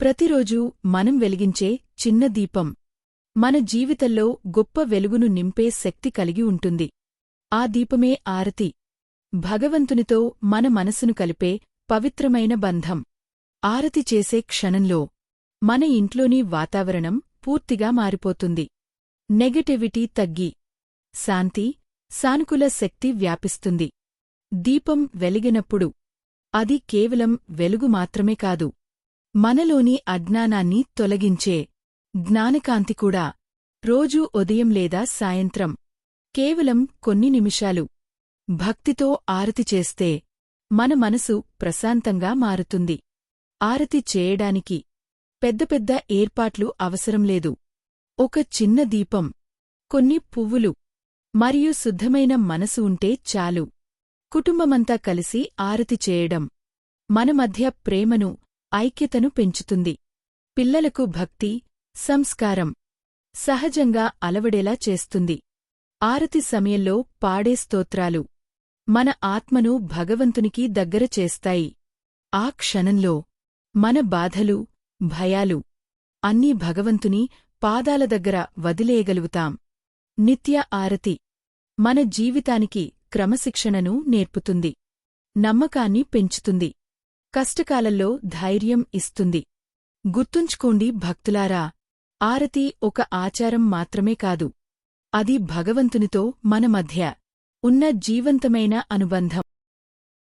ప్రతిరోజూ మనం వెలిగించే చిన్న దీపం మన జీవితంలో గొప్ప వెలుగును నింపే శక్తి కలిగి ఉంటుంది. ఆ దీపమే ఆరతి. భగవంతునితో మన మనసును కలిపే పవిత్రమైన బంధం. ఆరతి చేసే క్షణంలో మన ఇంట్లోని వాతావరణం పూర్తిగా మారిపోతుంది. నెగటివిటీ తగ్గి శాంతి సానుకూల శక్తి వ్యాపిస్తుంది. దీపం వెలిగినప్పుడు అది కేవలం వెలుగు మాత్రమే కాదు మనలోని అజ్ఞానాన్ని తొలగించే జ్ఞానకాంతి కూడా రోజూ ఉదయం లేదా సాయంత్రం కేవలం కొన్ని నిమిషాలు భక్తితో ఆరతి చేస్తే మన మనసు ప్రశాంతంగా మారుతుంది. ఆరతి చేయడానికి పెద్ద పెద్ద ఏర్పాట్లు అవసరం లేదు. ఒక చిన్న దీపం కొన్ని పువ్వులు మరియు శుద్ధమైన మనసు ఉంటే చాలు. కుటుంబమంతా కలిసి ఆరతి చేయడం మన మధ్య ప్రేమను ఐక్యతను పెంచుతుంది. పిల్లలకు భక్తి సంస్కారం సహజంగా అలవడేలా చేస్తుంది. ఆరతి సమయంలో పాడే స్తోత్రాలు మన ఆత్మను భగవంతునికి దగ్గర చేస్తాయి. ఆ క్షణంలో మన బాధలు భయాలు అన్నీ భగవంతుని పాదాల దగ్గర వదిలేయగలుగుతాం. నిత్య ఆరతి మన జీవితానికి క్రమశిక్షణను నేర్పుతుంది. నమ్మకాన్ని పెంచుతుంది. కష్టకాలంలో ధైర్యం ఇస్తుంది. గుర్తుంచుకోండి భక్తులారా ఆరతి ఒక ఆచారం మాత్రమే కాదు. అది భగవంతునితో మన మధ్య ఉన్న జీవంతమైన అనుబంధం.